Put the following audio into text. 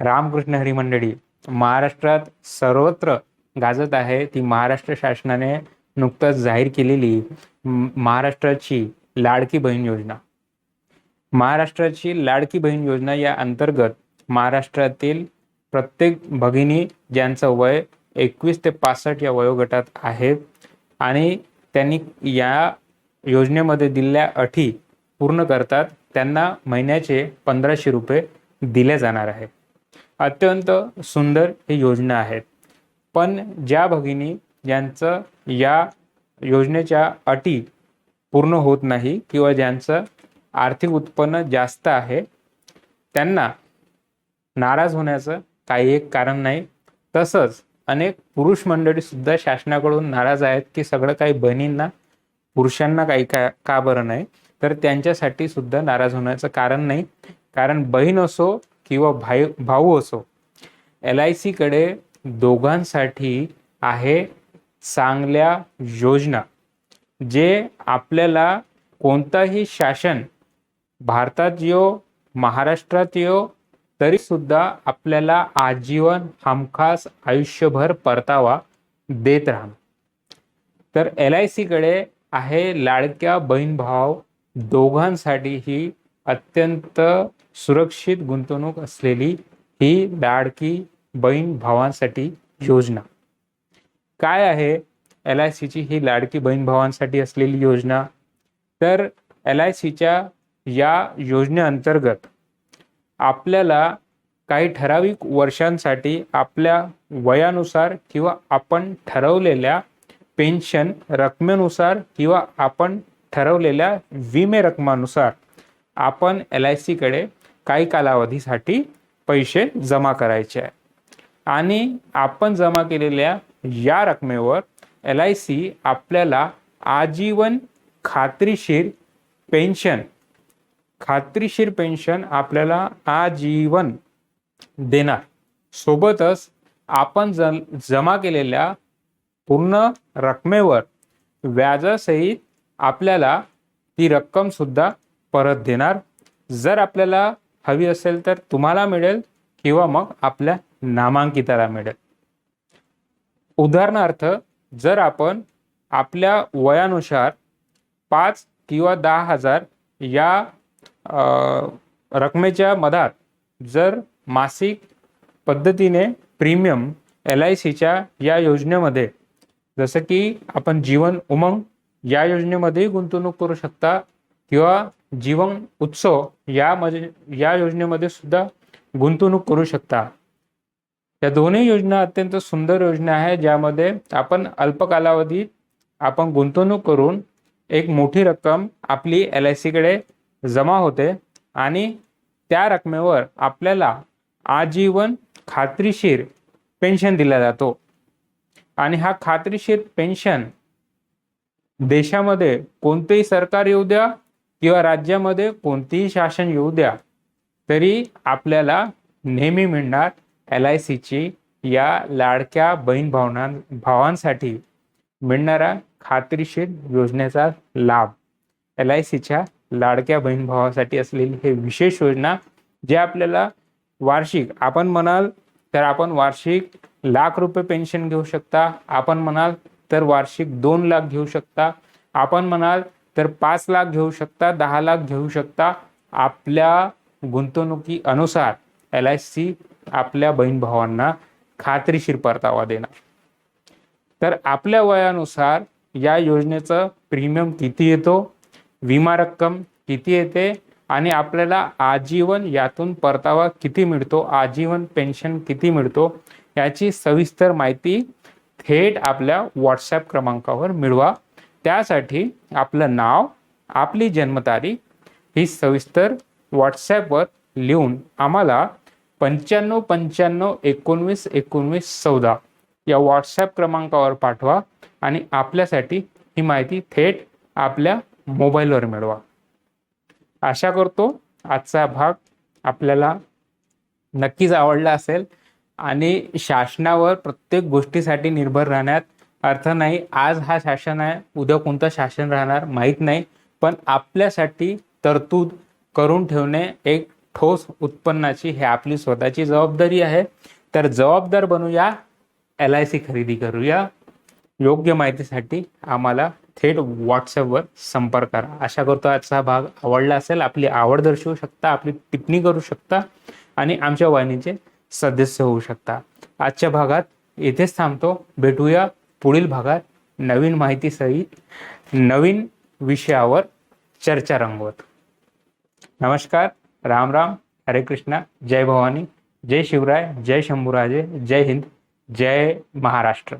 रामकृष्ण हरी मंडळी महाराष्ट्रात सर्वत्र गाजत आहे. ती महाराष्ट्र शासनाने नुकतंच जाहीर केलेली महाराष्ट्राची लाडकी बहीण योजना. महाराष्ट्राची लाडकी बहीण योजना या अंतर्गत महाराष्ट्रातील प्रत्येक भगिनी ज्यांचं वय एकवीस ते पासष्ट या वयोगटात आहे आणि त्यांनी या योजनेमध्ये दिलेल्या अटी पूर्ण करतात. त्यांना महिन्याचे पंधराशे रुपये दिले जाणार आहे अत्यंत सुंदर ही योजना आहेत. पण ज्या भगिनी ज्यांचं या योजनेच्या अटी पूर्ण होत नाही किंवा ज्यांचं आर्थिक उत्पन्न जास्त आहे त्यांना नाराज होण्याचं काही एक कारण नाही. तसंच अनेक पुरुष मंडळीसुद्धा शासनाकडून नाराज आहेत की सगळं काही बहिणींना पुरुषांना काही का का बरं नाही? तर त्यांच्यासाठी सुद्धा नाराज होण्याचं कारण नाही. कारण बहीण असो किंवा भाई भाऊ असो. एल आय सीकडे दोघांसाठी आहे चांगल्या योजना जे आपल्याला कोणताही शासन भारतात येऊ महाराष्ट्रात येऊ तरीसुद्धा आपल्याला आजीवन हमखास आयुष्यभर परतावा देत राहणं. तर एल आय सीकडे आहे लाडक्या बहीण भाव दोघांसाठी ही अत्यंत सुरक्षित गुंतवणूक असलेली ही लाडकी बहीण भावांसाठी योजना. काय आहे? एल आय सीची ही लाडकी बहीण भावांसाठी असलेली योजना. तर एल आय सीच्या या योजनेअंतर्गत आपल्याला काही ठराविक वर्षांसाठी आपल्या वयानुसार किंवा आपण ठरवलेल्या पेन्शन रकमेनुसार किंवा आपण ठरवलेल्या विमे रकमानुसार आपण एल आय सीकडे काही कालावधीसाठी पैसे जमा करायचे आहे. आणि आपण जमा केलेल्या या रकमेवर एल आय सी आपल्याला आजीवन खात्रीशीर पेन्शन खात्रीशीर पेन्शन आपल्याला आजीवन देणार. सोबतच आपण ज जमा केलेल्या पूर्ण रकमेवर व्याजासहित आपल्याला ती रक्कमसुद्धा परत देणार. जर आपल्याला हवी असेल तर तुम्हाला मिळेल किंवा मग आपल्या नामांकिताला मिळेल. उदाहरणार्थ जर आपण आपल्या वयानुसार पाच किंवा दहा हजार या रकमेच्या मधात जर मासिक पद्धतीने प्रीमियम एल आय सीच्या या योजनेमध्ये जसं की आपण जीवन उमंग या योजनेमध्ये गुंतवणूक करू शकता किंवा जीवन उत्सव यामध्ये या योजनेमध्ये सुद्धा गुंतवणूक करू शकता. या दोन्ही योजना अत्यंत सुंदर योजना आहे ज्यामध्ये आपण अल्प कालावधीत आपण गुंतवणूक करून एक मोठी रक्कम आपली एल आय सीकडे जमा होते आणि त्या रकमेवर आपल्याला आजीवन खात्रीशीर पेन्शन दिला जातो. आणि हा खात्रीशीर पेन्शन देशामध्ये कोणतेही सरकार येऊ द्या किंवा राज्यामध्ये कोणतेही शासन येऊ द्या तरी आपल्याला नेहमी मिळणार एल आय सीची या लाडक्या बहीण भावना भावांसाठी मिळणारा खात्रीशीर योजनेचा लाभ. एल आय सीच्या लाडक्या बहीण भावासाठी असलेली हे विशेष योजना जे आपल्याला वार्षिक आपण म्हणाल तर आपण वार्षिक लाख रुपये पेन्शन घेऊ शकता आपण म्हणाल तर वार्षिक दोन लाख घेऊ शकता आपण म्हणाल तर पाच लाख घेऊ शकता दहा लाख घेऊ शकता. आपल्या गुंतवणुकी अनुसार एल आय सी आपल्या बहीण भावांना खात्रीशीर परतावा देणार. तर आपल्या वयानुसार या योजनेचं प्रीमियम किती येतो? विमा रक्कम किती येते? आणि आपल्याला आजीवन यातून परतावा किती मिळतो? आजीवन पेन्शन किती मिळतो? याची सविस्तर माहिती थेट आपल्या व्हॉट्सॲप क्रमांकावर मिळवा. त्यासाठी आपलं नाव आपली जन्मतारीख ही सविस्तर व्हॉट्सॲपवर लिहून आम्हाला पंच्याण्णव पंच्याण्णव एकोणवीस एकोणवीस चौदा या व्हॉट्सॲप क्रमांकावर पाठवा आणि आपल्यासाठी ही माहिती थेट आपल्या मोबाईलवर मिळवा. आशा करतो आजचा भाग आपल्याला नक्कीच आवडला असेल आणि शासनावर प्रत्येक गोष्टीसाठी निर्भर राहण्यात अर्थ नाही. आज हा शासन आहे उद्या कोणतं शासन राहणार माहीत नाही. पण आपल्यासाठी तरतूद करून ठेवणे एक ठोस उत्पन्नाची हे आपली स्वतःची जबाबदारी आहे. तर जबाबदार बनूया एल आय सी खरेदी करूया. योग्य माहितीसाठी आम्हाला थेट व्हॉट्सअपवर संपर्क करा. आशा करतो आजचा भाग आवडला असेल आपली आवड दर्शवू शकता आपली टिप्पणी करू शकता आणि आमच्या वाहिनीचे सदस्य होऊ शकता. आजच्या भागात येथेच थांबतो. भेटूया. पुढील भागात नवीन माहितीसहित नवीन विषयावर चर्चा रंगवत. नमस्कार राम राम हरे कृष्णा जय भवानी जय शिवराय जय शंभूराजे जय हिंद जय महाराष्ट्र.